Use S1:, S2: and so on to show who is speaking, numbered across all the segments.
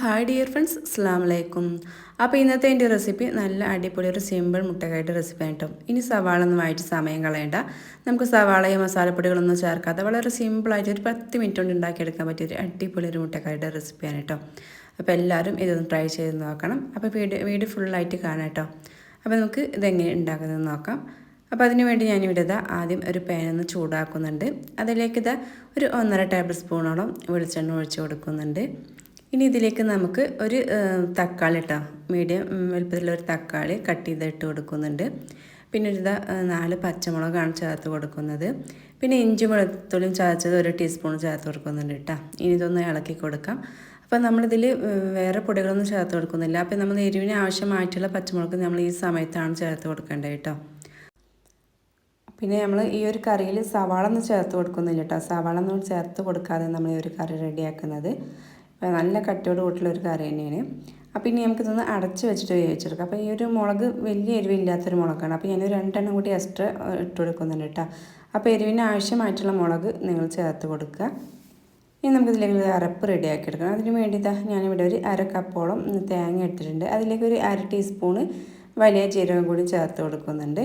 S1: Hi dear friends അസ്സാം വലൈക്കും അപ്പോൾ ഇന്നത്തെ എന്റെ റെസിപ്പി നല്ല അടിപൊളി ഒരു സിമ്പിൾ മുട്ടക്കായിട്ട് റെസിപ്പി ആയിട്ടും ഇനി സവാള ഒന്നും ആയിട്ട് സമയം കളയണ്ട. നമുക്ക് സവാളയും മസാലപ്പൊടികളൊന്നും ചേർക്കാതെ വളരെ സിമ്പിളായിട്ട് ഒരു പത്ത് മിനിറ്റ് കൊണ്ട് ഉണ്ടാക്കിയെടുക്കാൻ പറ്റിയ ഒരു അടിപൊളി ഒരു മുട്ടക്കായിട്ട് റെസിപ്പിയാണ് കേട്ടോ അപ്പോൾ എല്ലാവരും ഇതൊന്ന് ട്രൈ ചെയ്ത് നോക്കണം. അപ്പോൾ വീഡിയോ വീഡിയോ ഫുള്ളായിട്ട് കാണാം കേട്ടോ അപ്പോൾ നമുക്ക് ഇതെങ്ങനെ ഉണ്ടാക്കുന്നത് നോക്കാം. അപ്പോൾ അതിന് വേണ്ടി ഞാനിവിടെ ഇതാ ആദ്യം ഒരു പാനൊന്ന് ചൂടാക്കുന്നുണ്ട്. അതിലേക്ക് ഇതാ ഒരു ഒന്നര ടേബിൾ സ്പൂണോളം വെളിച്ചെണ്ണ ഒഴിച്ച് കൊടുക്കുന്നുണ്ട്. ഇനി ഇതിലേക്ക് നമുക്ക് ഒരു തക്കാളി ഇട്ടാം. മീഡിയം വലുപ്പത്തിലുള്ള ഒരു തക്കാളി കട്ട് ചെയ്ത് ഇട്ട് കൊടുക്കുന്നുണ്ട്. പിന്നെ ഒരു നാല് പച്ചമുളകാണ് ചേർത്ത് കൊടുക്കുന്നത്. പിന്നെ ഇഞ്ചി വെളുത്തുള്ളിയും ചതച്ചത് ഒരു ടീസ്പൂൺ ചേർത്ത് കൊടുക്കുന്നുണ്ട് കേട്ടോ. ഇനി ഇതൊന്ന് ഇളക്കി കൊടുക്കാം. അപ്പോൾ നമ്മളിതിൽ വേറെ പൊടികളൊന്നും ചേർത്ത് കൊടുക്കുന്നില്ല. അപ്പോൾ നമ്മൾ എരിവിന് ആവശ്യമായിട്ടുള്ള പച്ചമുളക് നമ്മൾ ഈ സമയത്താണ് ചേർത്ത് കൊടുക്കേണ്ടത് കേട്ടോ. പിന്നെ നമ്മൾ ഈ ഒരു കറിയിൽ സവാള ഒന്നും ചേർത്ത് കൊടുക്കുന്നില്ല കേട്ടോ. സവാള ഒന്നും ചേർത്ത് കൊടുക്കാതെ നമ്മൾ ഈ ഒരു കറി റെഡിയാക്കുന്നത്. നല്ല കട്ടിയോട് കൂട്ടുള്ള ഒരു കറി തന്നെയാണ്. അപ്പോൾ ഇനി നമുക്കിതൊന്ന് അടച്ച് വെച്ചിട്ട് വേവിച്ചെടുക്കാം അപ്പോൾ ഈ ഒരു മുളക് വലിയ എരിവില്ലാത്തൊരു മുളകാണ്. അപ്പോൾ ഞാനൊരു രണ്ടെണ്ണം കൂടി എക്സ്ട്രാ ഇട്ട് കൊടുക്കുന്നുണ്ട് കേട്ടോ. അപ്പോൾ എരിവിന് ആവശ്യമായിട്ടുള്ള മുളക് നിങ്ങൾ ചേർത്ത് കൊടുക്കുക. ഇനി നമുക്കിതിലേക്ക് അരപ്പ് റെഡിയാക്കി എടുക്കണം. അതിന് വേണ്ടി ഞാനിവിടെ ഒരു അര കപ്പോളം തേങ്ങ എടുത്തിട്ടുണ്ട് അതിലേക്ക് ഒരു അര ടീസ്പൂണ് വലിയ ജീരകം കൂടി ചേർത്ത് കൊടുക്കുന്നുണ്ട്.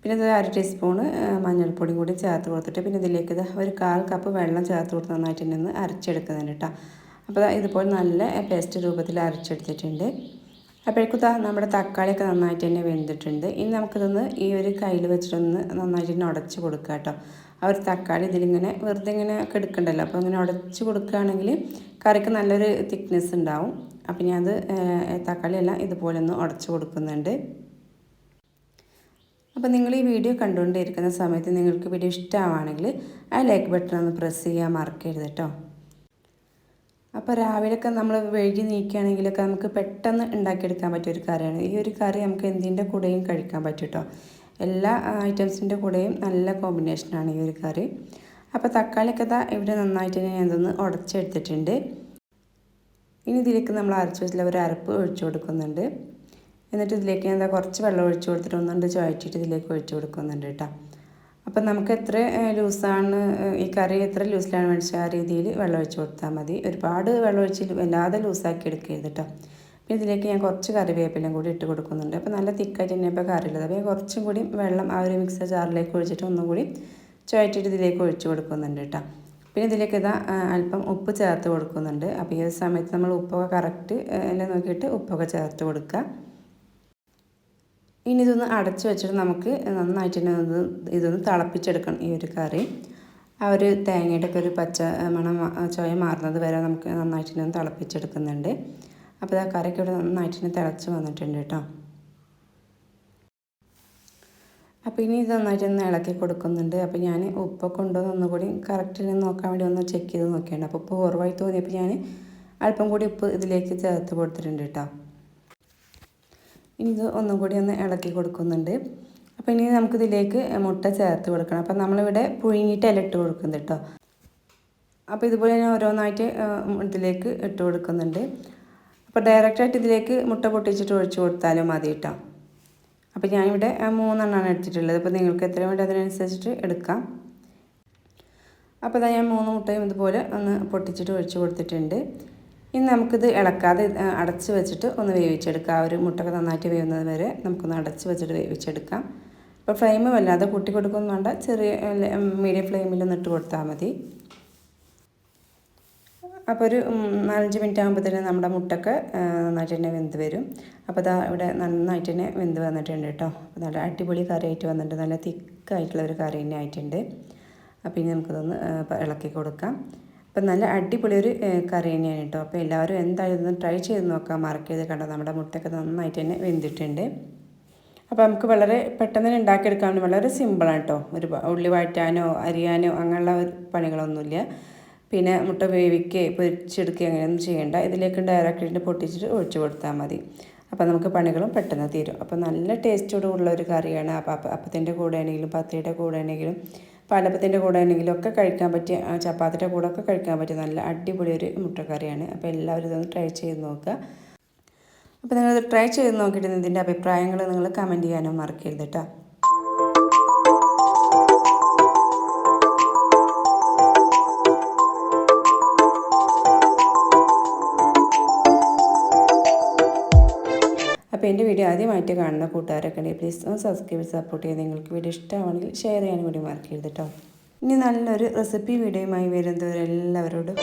S1: പിന്നെ ഇത് അര ടീസ്പൂണ് മഞ്ഞൾപ്പൊടിയും കൂടി ചേർത്ത് കൊടുത്തിട്ട് പിന്നെ ഇതിലേക്ക് ഒരു കാൽ കപ്പ് വെള്ളം ചേർത്ത് കൊടുത്ത് നന്നായിട്ട് തന്നെ അരച്ചെടുക്കുന്നുണ്ട് കേട്ടോ. അപ്പോൾ ഇതുപോലെ നല്ല പേസ്റ്റ് രൂപത്തിൽ അരച്ചെടുത്തിട്ടുണ്ട്. അപ്പോഴേക്കും നമ്മുടെ തക്കാളിയൊക്കെ നന്നായിട്ട് തന്നെ വെന്തിട്ടുണ്ട്. ഇനി നമുക്കിതൊന്ന് ഈ ഒരു കയ്യിൽ വെച്ചിട്ടൊന്ന് നന്നായിട്ട് തന്നെ ഉടച്ച് കൊടുക്കുക കേട്ടോ. ആ ഒരു തക്കാളി ഇതിലിങ്ങനെ വെറുതെ ഇങ്ങനെ എടുക്കണ്ടല്ലോ അപ്പോൾ ഇങ്ങനെ ഉടച്ച് കൊടുക്കുകയാണെങ്കിൽ കറിക്ക് നല്ലൊരു തിക്നെസ് ഉണ്ടാവും. അപ്പം ഞാൻ അത് തക്കാളിയെല്ലാം ഇതുപോലെ ഒന്ന് ഉടച്ച് കൊടുക്കുന്നുണ്ട്. അപ്പോൾ നിങ്ങൾ ഈ വീഡിയോ കണ്ടുകൊണ്ടിരിക്കുന്ന സമയത്ത് നിങ്ങൾക്ക് വീഡിയോ ഇഷ്ടമാണെങ്കിൽ ആ ലൈക്ക് ബട്ടൺ ഒന്ന് പ്രസ് ചെയ്യാൻ മറക്കരുത് കേട്ടോ. അപ്പോൾ രാവിലെയൊക്കെ നമ്മൾ വഴുകി നീക്കുകയാണെങ്കിലൊക്കെ നമുക്ക് പെട്ടെന്ന് ഉണ്ടാക്കിയെടുക്കാൻ പറ്റിയ ഒരു കറിയാണ്. ഈ ഒരു കറി നമുക്ക് എന്തിന്റെ കൂടെയും കഴിക്കാൻ പറ്റും കേട്ടോ എല്ലാ ഐറ്റംസിന്റെ കൂടെയും നല്ല കോമ്പിനേഷനാണ് ഈ ഒരു കറി. അപ്പോൾ തക്കാളിയൊക്കെ ഇതാ ഇവിടെ നന്നായിട്ട് ഞാൻ ഇതൊന്ന് ഉടച്ചെടുത്തിട്ടുണ്ട്. ഇനി ഇതിലേക്ക് നമ്മൾ അരച്ച് വെച്ചാൽ ഒരു അരപ്പ് ഒഴിച്ചു കൊടുക്കുന്നുണ്ട്. എന്നിട്ട് ഇതിലേക്ക് എന്താ കുറച്ച് വെള്ളം ഒഴിച്ചു കൊടുത്തിട്ട് ഒന്നുകൊണ്ട് ചുഴറ്റിയിട്ട് ഇതിലേക്ക് ഒഴിച്ചു കൊടുക്കുന്നുണ്ട് കേട്ടോ. അപ്പം നമുക്ക് എത്ര ലൂസാണ് ഈ കറി എത്ര ലൂസിലാണ് വേണ്ടത് ആ രീതിയിൽ വെള്ളം ഒഴിച്ച് കൊടുത്താൽ മതി. ഒരുപാട് വെള്ളം ഒഴിച്ച് വല്ലാതെ ലൂസാക്കി എടുക്കരുത് കേട്ടോ. പിന്നെ ഇതിലേക്ക് ഞാൻ കുറച്ച് കറിവേപ്പിലും കൂടി ഇട്ട് കൊടുക്കുന്നുണ്ട്. അപ്പോൾ നല്ല തിക്കായിട്ട് തന്നെ ഇപ്പോൾ കറിയുള്ളത്. അപ്പോൾ കുറച്ചും കൂടി വെള്ളം ആ ഒരു മിക്സർ ജാറിലേക്ക് ഒഴിച്ചിട്ട് ഒന്നും കൂടി ചുവറ്റിട്ട് ഇതിലേക്ക് ഒഴിച്ച് കൊടുക്കുന്നുണ്ട് കേട്ടോ. പിന്നെ ഇതിലേക്ക് ഇതാ അല്പം ഉപ്പ് ചേർത്ത് കൊടുക്കുന്നുണ്ട്. അപ്പോൾ ഈ സമയത്ത് നമ്മൾ ഉപ്പൊക്കെ കറക്റ്റ് എല്ലാം നോക്കിയിട്ട് ഉപ്പൊക്കെ ചേർത്ത് കൊടുക്കുക. ഇനി ഇതൊന്ന് അടച്ച് വെച്ചിട്ട് നമുക്ക് നന്നായിട്ട് തന്നെ ഒന്ന് ഇതൊന്ന് തിളപ്പിച്ചെടുക്കണം ഈ ഒരു കറി. ആ ഒരു തേങ്ങയുടെ ഒക്കെ ഒരു പച്ച മണം ചോയ മാറുന്നത് വരെ നമുക്ക് നന്നായിട്ട് തന്നെ തിളപ്പിച്ചെടുക്കുന്നുണ്ട്. അപ്പോൾ ആ കറിയൊക്കെ ഇവിടെ നന്നായിട്ട് തന്നെ തിളച്ച് വന്നിട്ടുണ്ട് കേട്ടോ. അപ്പോൾ ഇനി ഇത് നന്നായിട്ട് ഒന്ന് ഇളക്കി കൊടുക്കുന്നുണ്ട്. അപ്പോൾ ഞാൻ ഉപ്പൊക്കെ ഉണ്ടോ ഒന്നുകൂടി കറക്റ്റ് നോക്കാൻ വേണ്ടി ഒന്ന് ചെക്ക് ചെയ്ത് നോക്കിയിട്ടുണ്ട് അപ്പോൾ ഉപ്പ് കുറവായി തോന്നിയപ്പോൾ ഞാൻ അല്പം കൂടി ഉപ്പ് ഇതിലേക്ക് ചേർത്ത് കൊടുത്തിട്ടുണ്ട് കേട്ടോ. ഇനി ഇത് ഒന്നും കൂടി ഒന്ന് ഇളക്കി കൊടുക്കുന്നുണ്ട്. അപ്പോൾ ഇനി നമുക്കിതിലേക്ക് മുട്ട ചേർത്ത് കൊടുക്കണം. അപ്പോൾ നമ്മളിവിടെ പുഴുങ്ങിയിട്ട് ഇല ഇട്ട് കൊടുക്കുന്നത് കേട്ടോ അപ്പോൾ ഇതുപോലെ തന്നെ ഓരോന്നായിട്ട് ഇതിലേക്ക് ഇട്ട് കൊടുക്കുന്നുണ്ട്. അപ്പോൾ ഡയറക്റ്റായിട്ട് ഇതിലേക്ക് മുട്ട പൊട്ടിച്ചിട്ട് ഒഴിച്ച് കൊടുത്താലും മതി കേട്ടോ അപ്പോൾ ഞാനിവിടെ മൂന്നെണ്ണമാണ് എടുത്തിട്ടുള്ളത്. അപ്പോൾ നിങ്ങൾക്ക് എത്ര വേണ്ടി അതിനനുസരിച്ചിട്ട് എടുക്കാം. അപ്പോൾ ഇതാ ഞാൻ മൂന്ന് മുട്ടയും ഇതുപോലെ ഒന്ന് പൊട്ടിച്ചിട്ട് ഒഴിച്ചു കൊടുത്തിട്ടുണ്ട്. ഇനി നമുക്കിത് ഇളക്കാതെ അടച്ച് വെച്ചിട്ട് ഒന്ന് വേവിച്ചെടുക്കാം. ഒരു മുട്ടൊക്കെ നന്നായിട്ട് വേവുന്നത് വരെ നമുക്കൊന്ന് അടച്ച് വെച്ചിട്ട് വേവിച്ചെടുക്കാം. അപ്പോൾ ഫ്ലെയിം വല്ലാതെ കൂട്ടി കൊടുക്കൊന്നും വേണ്ട ചെറിയ മീഡിയം ഫ്ലെയിമിലൊന്ന് ഇട്ട് കൊടുത്താൽ മതി. അപ്പോൾ ഒരു നാലഞ്ച് മിനിറ്റ് ആകുമ്പോഴത്തേനും നമ്മുടെ മുട്ടൊക്കെ നന്നായിട്ട് തന്നെ വെന്ത് വരും. അപ്പോൾ അതാ ഇവിടെ നന്നായിട്ട് തന്നെ വെന്ത് വന്നിട്ടുണ്ട് കേട്ടോ. അപ്പോൾ നല്ല അടിപൊളി കറിയായിട്ട് വന്നിട്ടുണ്ട്. നല്ല തിക്കായിട്ടുള്ള ഒരു കറി തന്നെ ആയിട്ടുണ്ട്. അപ്പോൾ ഇനി നമുക്കിതൊന്ന് ഇളക്കി കൊടുക്കാം. അപ്പം നല്ല അടിപൊളി ഒരു കറി തന്നെയാണ് കേട്ടോ. അപ്പോൾ എല്ലാവരും എന്തായാലും ട്രൈ ചെയ്ത് നോക്കാം. മാർക്ക് ചെയ്ത് കണ്ടോ? നമ്മുടെ മുട്ടയൊക്കെ നന്നായിട്ട് തന്നെ വെന്തിട്ടുണ്ട്. അപ്പോൾ നമുക്ക് വളരെ പെട്ടെന്ന് തന്നെ ഉണ്ടാക്കിയെടുക്കാൻ വളരെ സിമ്പിളാണ് കേട്ടോ. ഒരു ഉള്ളി വാറ്റാനോ അരിയാനോ അങ്ങനെയുള്ള പണികളൊന്നുമില്ല. പിന്നെ മുട്ട വേവിക്കുക പൊരിച്ചെടുക്കുക അങ്ങനെയൊന്നും ചെയ്യേണ്ട. ഇതിലേക്ക് ഡയറക്റ്റ് പൊട്ടിച്ചിട്ട് ഒഴിച്ചു കൊടുത്താൽ മതി. അപ്പോൾ നമുക്ക് പണികളും പെട്ടെന്ന് തീരും. അപ്പോൾ നല്ല ടേസ്റ്റോട് ഉള്ള ഒരു കറിയാണ്. അപ്പം അപ്പത്തിന്റെ കൂടെ ആണെങ്കിലും പത്തിയുടെ കൂടെ ആണെങ്കിലും പാലപ്പത്തിന്റെ കൂടെ ആണെങ്കിലും ഒക്കെ കഴിക്കാൻ പറ്റിയ ചപ്പാത്തിന്റെ കൂടെ ഒക്കെ കഴിക്കാൻ പറ്റിയ നല്ല അടിപൊളി ഒരു മുട്ടക്കറിയാണ്. അപ്പോൾ എല്ലാവരും ഇതൊന്ന് ട്രൈ ചെയ്ത് നോക്കുക. അപ്പോൾ നിങ്ങളിത് ട്രൈ ചെയ്ത് നോക്കിയിട്ട് ഇതിന്റെ അഭിപ്രായങ്ങൾ നിങ്ങൾ കമന്റ് ചെയ്യാനും മറക്കരുത് കേട്ടോ. അപ്പോൾ എന്റെ വീഡിയോ ആദ്യമായിട്ട് കാണുന്ന കൂട്ടുകാരൊക്കെ ഉണ്ടെങ്കിൽ പ്ലീസ് ഒന്ന് സബ്സ്ക്രൈബ് സപ്പോർട്ട് ചെയ്ത് നിങ്ങൾക്ക് വീഡിയോ ഇഷ്ടമാണെങ്കിൽ ഷെയർ ചെയ്യാനും കൂടി മറക്കരുത് കേട്ടോ ഇനി നല്ലൊരു റെസിപ്പി വീഡിയോയുമായി വരുന്നവരെല്ലാവരോടും.